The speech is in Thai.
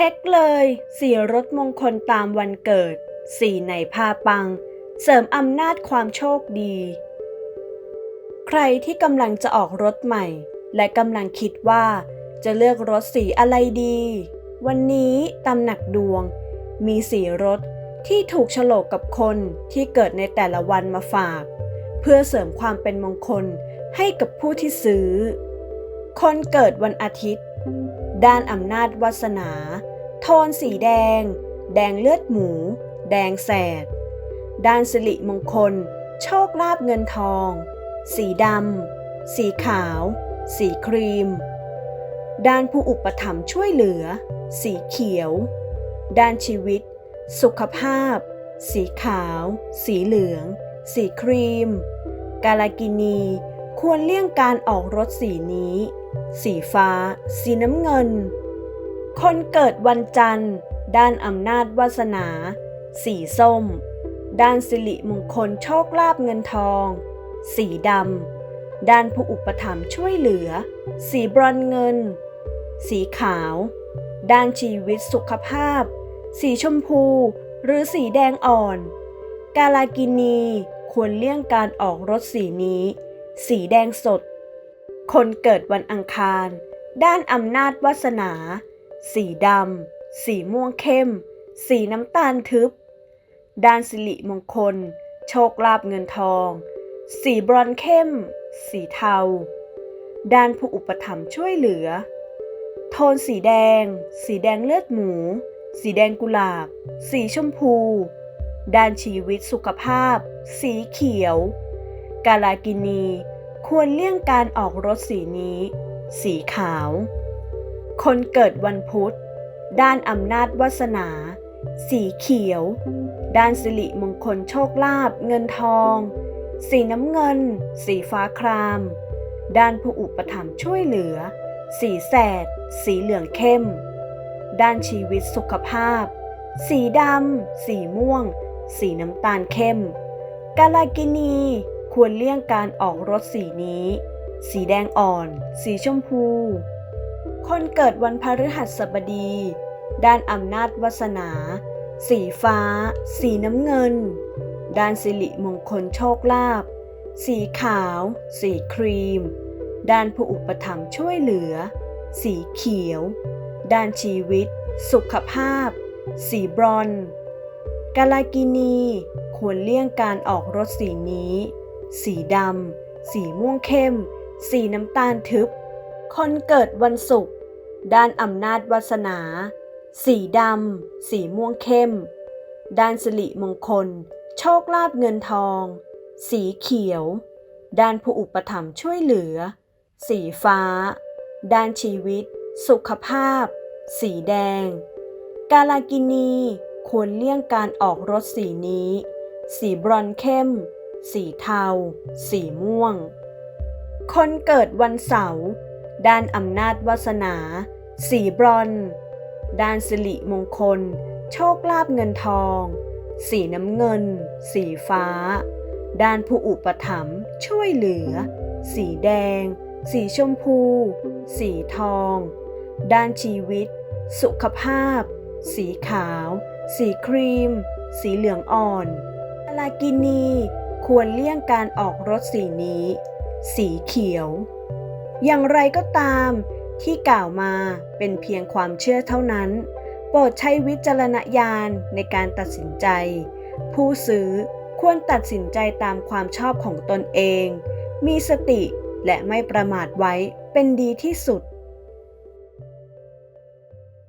ช็คเลยสีรถมงคลตามวันเกิด สีไหนพาปัง เสริมอำนาจความโชคดี ใครที่กำลังจะออกรถใหม่ และกำลังคิดว่า จะเลือกรถสีอะไรดี วันนี้ตำหนักดวง มีสีรถที่ถูกโฉลกกับคนที่เกิดในแต่ละวันมาฝาก เพื่อเสริมความเป็นมงคลให้กับผู้ที่ซื้อ คนเกิดวันอาทิตย์ ด้านอำนาจวาสนา โทนสีแดง แดงเลือดหมู แดงแสด ด้านสิริมงคล โชคลาภเงินทอง สีดำ สีขาว สีครีม ด้านผู้อุปถัมภ์ช่วยเหลือ สีเขียว ด้านชีวิต สุขภาพ สีขาว สีเหลือง สีครีม กาลากินี ควรเลี่ยงการออกรถสีนี้ สีฟ้า สีน้ำเงิน คนเกิดวันจันทร์ ด้านอำนาจวาสนา สีส้ม ด้านสิริมงคลโชคลาภเงินทอง สีดำ ด้านผู้อุปถัมภ์ช่วยเหลือ สีบรอนเงิน สีขาว ด้านชีวิตสุขภาพ สีชมพู หรือสีแดงอ่อน กาลากินีควรเลี่ยงการออกรถสีนี้ สีแดงสด คนเกิดวันอังคาร ด้านอำนาจวาสนา สีดำ สีม่วงเข้ม สีน้ำตาลทึบ ด้านสิริมงคล โชคลาภเงินทอง สีบรอนเข้ม สีเทา ด้านผู้อุปถัมภ์ช่วยเหลือ โทนสีแดง สีแดงเลือดหมู สีแดงกุหลาบ สีชมพู ด้านชีวิตสุขภาพ สีเขียว กาลากินี ควรเลี่ยงการออกรถสีนี้ สีขาว คนเกิดวันพุธ ด้านอำนาจวาสนา สีเขียว ด้านสิริมงคลโชคลาภเงินทอง สีน้ำเงิน สีฟ้าคราม ด้านผู้อุปถัมภ์ช่วยเหลือ สีแสด สีเหลืองเข้ม ด้านชีวิตสุขภาพ สีดำ สีม่วง สีน้ำตาลเข้มกาลากินี ควรเลี่ยงการออกรถสีนี้ สีแดงอ่อน สีชมพู คนเกิดวันพฤหัสบดี ด้านอำนาจวาสนา สีฟ้า สีน้ำเงิน ด้านสิริมงคลโชคลาภ สีขาว สีครีม ด้านผู้อุปถัมภ์ช่วยเหลือ สีเขียว ด้านชีวิต สุขภาพ สีบรอนกาลากินีควรเลี่ยงการออกรถสีนี้ สีดำ สีม่วงเข้ม สีน้ำตาลทึบ คนเกิดวันศุกร์ด้านอำนาจวาสนา สีดำ สีม่วงเข้ม ด้านสิริมงคล โชคลาภเงินทอง สีเขียว ด้านผู้อุปถัมภ์ช่วยเหลือ สีฟ้า ด้านชีวิต สุขภาพ สีแดง กาลากินี ควรเลี่ยงการออกรถสีนี้ สีบรอนเข้ม สีเทา สีม่วง คนเกิดวันเสาร์ด้านอำนาจวาสนา สีบรอน ด้านสิริมงคล โชคลาภเงินทอง สีน้ำเงิน สีฟ้า ด้านผู้อุปถัมภ์ช่วยเหลือ สีแดง สีชมพู สีทอง ด้านชีวิต สุขภาพ สีขาว สีครีม สีเหลืองอ่อนลากินี ควรเลี่ยงการออกรถสีนี้ สีเขียว อย่างไรก็ตามที่กล่าวมาเป็นเพียงความเชื่อเท่านั้น โปรดใช้วิจารณญาณในการตัดสินใจ ผู้ซื้อควรตัดสินใจตามความชอบของตนเอง มีสติและไม่ประมาทไว้เป็นดีที่สุด